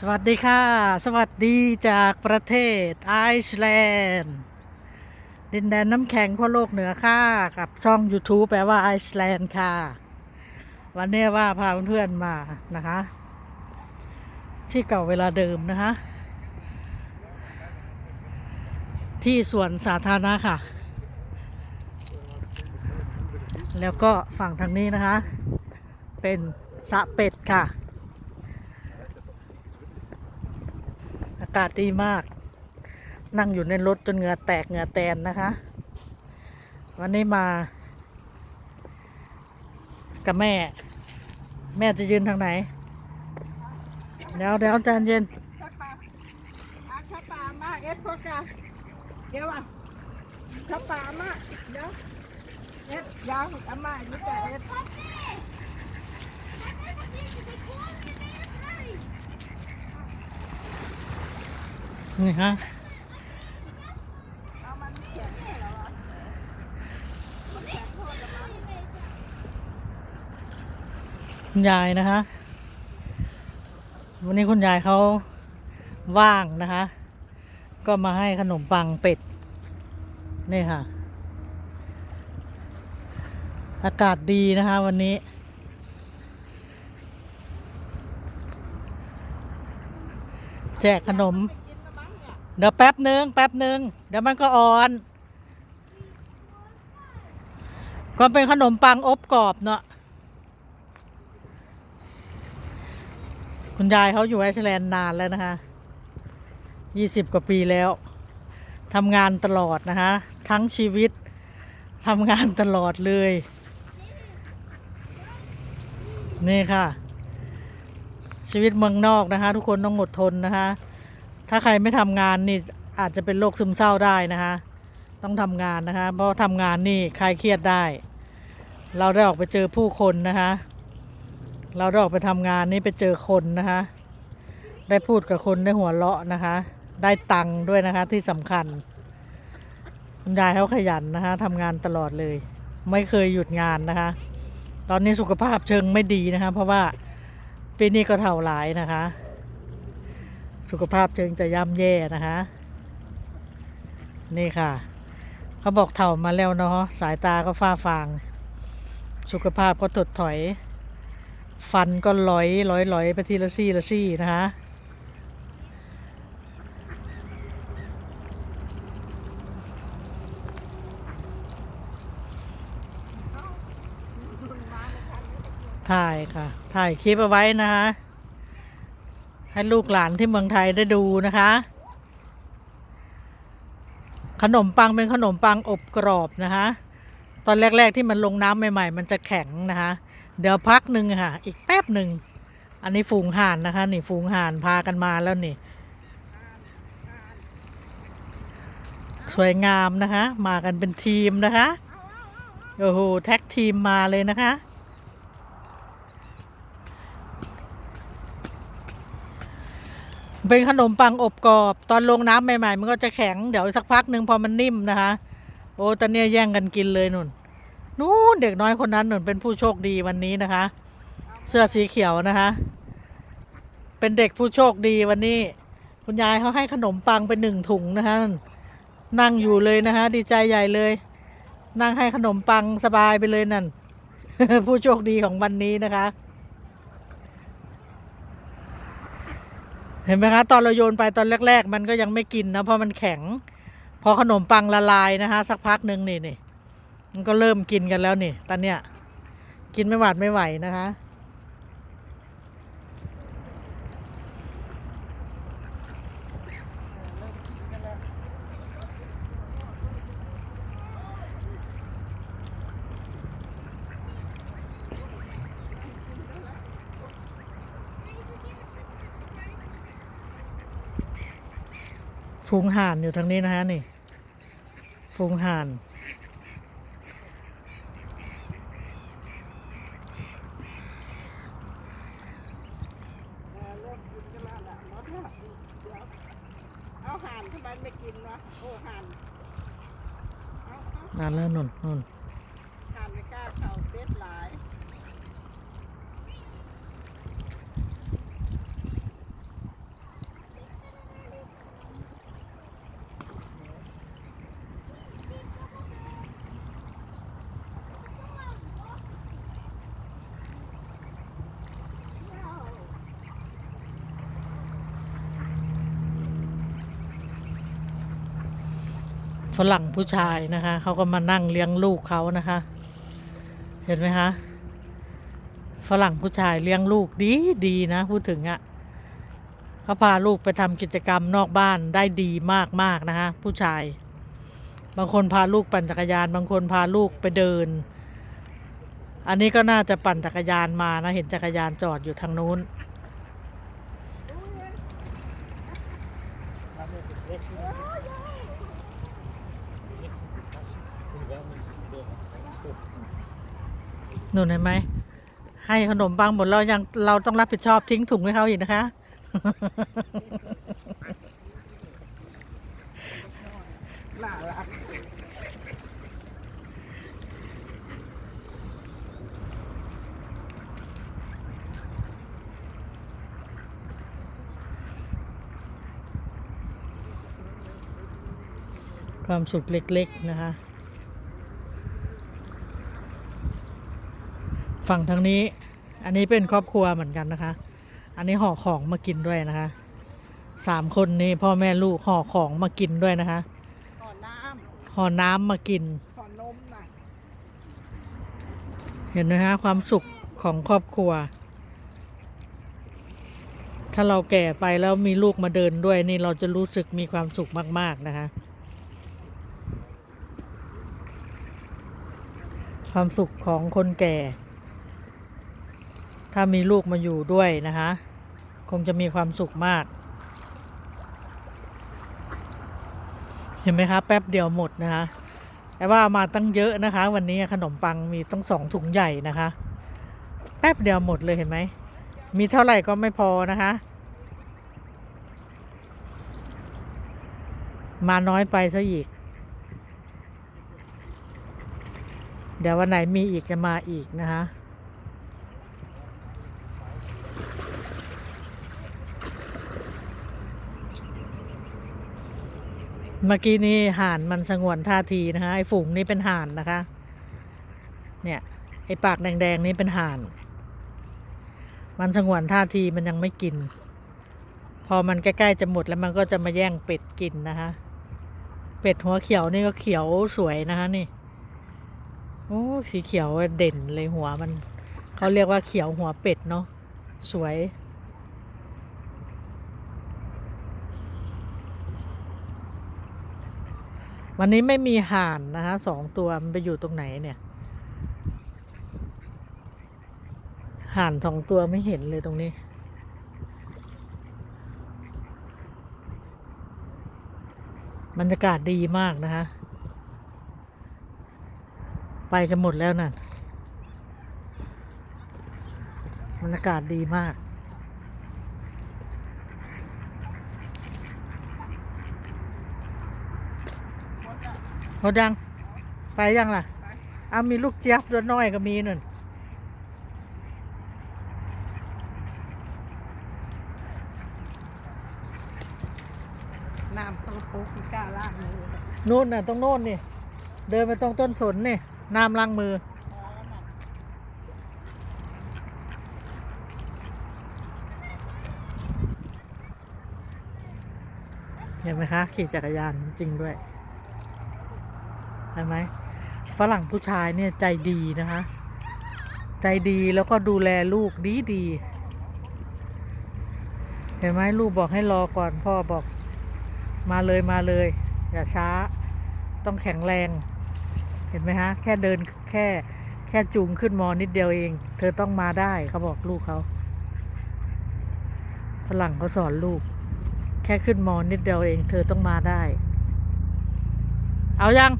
สวัสดีค่ะ สวัสดีจากประเทศไอซ์แลนด์ดินแดนน้ำแข็งขั้วโลกเหนือค่ะ กับช่อง YouTube แปลว่าไอซ์แลนด์ค่ะ วันนี้ว่าพาเพื่อนๆมานะคะ ที่เก่าเวลาเดิมนะคะ ที่สวนสาธารณะค่ะ แล้วก็ฝั่งทางนี้นะคะ เป็นสะเป็ดค่ะากาศดีมาก นั่งอยู่ในรถจนเหงื่อแตกเหงื่อแตนนะคะ วันนี้มา กับแม่ แม่จะยืนทางไหน เดี๋ยวเดี๋ยวใจเย็นข้าปลามาเอ็ดพกกาเดี๋ยวอะข้าปลามาเดี๋ยวเอ็ดยาวอามาอยู่แต่เอ็ด นี่ฮะคุณยายนะคะ วันนี้คุณยายเขาว่างนะคะ ก็มาให้ขนมปังเป็ด นี่ค่ะ อากาศดีนะคะวันนี้ แจกขนม เดี๋ยวแป๊บหนึ่งแป๊บหนึ่งเดี๋ยวมันก็อ่อน ก็เป็นขนมปังอบกรอบเนาะคุณยายเขาอยู่ไอซ์แลนด์นานแล้วนะคะยี่สิบกว่าปีแล้วทำงานตลอดนะคะ ทั้งชีวิตทำงานตลอดเลย นี่ค่ะ ชีวิตเมืองนอกนะคะ ทุกคนต้องอดทนนะคะ ถ้าใครไม่ทำงานนี่อาจจะเป็นโรคซึมเศร้าได้นะคะ ต้องทำงานนะคะ เพราะทำงานนี่คลายเครียดได้ เราได้ออกไปเจอผู้คนนะคะ เราได้ออกไปทำงานนี่ไปเจอคนนะคะ ได้พูดกับคนได้หัวเราะนะคะ ได้ตังค์ด้วยนะคะที่สำคัญคุณยายเขาขยันนะคะทำงานตลอดเลย ไม่เคยหยุดงานนะคะ ตอนนี้สุขภาพเชิงไม่ดีนะคะ เพราะว่าปีนี้ก็เท่าหลายนะคะ สุขภาพเชิงจะย่ำแย่นะคะ นี่ค่ะ เขาบอกเถ่ามาแล้วเนาะสายตาก็ฝ้าฟาง สุขภาพก็ถดถอย ฟันก็ลอยลอยลอยไปทีละซี่ละซี่นะคะถ่ายค่ะ ถ่ายคลิปเอาไว้นะคะ ให้ลูกหลานที่เมืองไทยได้ดูนะคะ ขนมปังเป็นขนมปังอบกรอบนะคะ ตอนแรก ๆ ที่มันลงน้ำใหม่ ๆ มันจะแข็งนะคะ เดี๋ยวพักหนึ่งค่ะ อีกแป๊บหนึ่ง อันนี้ฝูงห่านนะคะ นี่ฝูงห่านพากันมาแล้วนี่ สวยงามนะคะ มากันเป็นทีมนะคะ โอ้โห แท็กทีมมาเลยนะคะ เป็นขนมปังอบกรอบ ตอนลงน้ำใหม่ ๆ มันก็จะแข็งเดี๋ยวสักพักหนึ่งพอมันนิ่มนะคะ โอ้ตอนเนี้ยแย่งกันกินเลยนุ่นนู้นเด็กน้อยคนนั้นนุ่นเป็นผู้โชคดีวันนี้นะคะ เสื้อสีเขียวนะคะ เป็นเด็กผู้โชคดีวันนี้ คุณยายเขาให้ขนมปังไปหนึ่งถุงนะคะนั่งอยู่เลยนะคะ ดีใจใหญ่เลย นั่งให้ขนมปังสบายไปเลยนั่น ผู้โชคดีของวันนี้นะคะ ห็นไหมคะตอนเราโยนไปตอนแรก ๆ มันก็ยังไม่กินนะเพราะมันแข็ง พอขนมปังละลายนะคะ สักพักหนึ่งนี่นี่มันก็เริ่มกินกันแล้วนี่ตอนเนี้ยกินไม่หวาดไม่ไหวนะคะ ฝูงห่านอยู่ทางนี้นะคะนี่ ฝูงห่าน เอาห่านทำไมไม่กินวะโอ้ห่าน นานแล้วนุ่นนุ่น ห่านไม่กล้าเข้าเป็ดหลาย ฝรั่งผู้ชายนะคะเขาก็มานั่งเลี้ยงลูกเขานะคะ เห็นไหมคะฝรั่งผู้ชายเลี้ยงลูกดีดีนะพูดถึงอะ่ะเขาพาลูกไปทำกิจกรรมนอกบ้านได้ดีมากมากๆนะคะผู้ชาย บางคนพาลูกปั่นจักรยาน บางคนพาลูกไปเดิน อันนี้ก็น่าจะปั่นจักรยานมานะเห็นจักรยานจอดอยู่ทางนู้น หนูเห็นไหม ให้ขนมปังหมดเรายังเราต้องรับผิดชอบทิ้งถุงให้เขาอีกนะคะ ความสุขเล็ก ๆ นะคะ ฝั่งทางนี้ อันนี้เป็นครอบครัวเหมือนกันนะคะ อันนี้ห่อของมากินด้วยนะคะสามคนนี้พ่อแม่ลูกห่อของมากินด้วยนะคะขอน้ห่อน้ำมากินำขอนมน่ะเห็นไหมคะความสุขของครอบครัว ถ้าเราแก่ไปแล้วมีลูกมาเดินด้วยนี่เราจะรู้สึกมีความสุขมาก ๆ นะคะ ความสุขของคนแก่ ถ้ามีลูกมาอยู่ด้วยนะคะ คงจะมีความสุขมาก เห็นไหมคะ แป๊บเดียวหมดนะคะแต่ว่ามาตั้งเยอะนะคะ วันนี้ขนมปังมีตั้งสองถุงใหญ่นะคะ แป๊บเดียวหมดเลยเห็นไหม มีเท่าไหร่ก็ไม่พอนะคะ มาน้อยไปซะอีก เดี๋ยววันไหนมีอีกจะมาอีกนะคะ เมื่อกี้นี้ห่านมันสงวนท่าทีนะคะไอ้ฝูงนี้เป็นห่านนะคะ เนี่ยไอ้ปากแดงๆนี่เป็นห่าน มันสงวนท่าทีมันยังไม่กิน พอมันใกล้ๆจะหมดแล้วมันก็จะมาแย่งเป็ดกินนะคะ เป็ดหัวเขียวนี่ก็เขียวสวยนะคะนี่โอ้สีเขียวเด่นเลยหัวมันเขาเรียกว่าเขียวหัวเป็ดเนาะสวย วันนี้ไม่มีห่านนะคะสองตัวมันไปอยู่ตรงไหนเนี่ย ห่านสองตัวไม่เห็นเลยตรงนี้ บรรยากาศดีมากนะคะ ไปกันหมดแล้วน่ะบรรยากาศดีมาก หมดยัง ไปยังล่ะเอามีลูกเจี๊ยบตัวน้อยก็มีนั่นน้ำต้องปุ๊กไม่กล้าล้างมือนู่นน่ะตรงโน่นนี่ เดินไปตรงต้นสนนี่ น้ำล้างมือ เห็นไหมคะ ขี่จักรยานจริงด้วย เห็นไหมฝรั่งผู้ชายเนี่ยใจดีนะคะ ใจดีแล้วก็ดูแลลูกดีดีเห็นไหมลูกบอกให้รอก่อนพ่อบอก มาเลยมาเลย อย่าช้า ต้องแข็งแรง เห็นไหมฮะ แค่เดินแค่แค่จูงขึ้นมอนิดเดียวเอง เธอต้องมาได้เขาบอกลูกเขาฝรั่งเขาสอนลูก แค่ขึ้นมอนิดเดียวเอง เธอต้องมาได้ เอายัง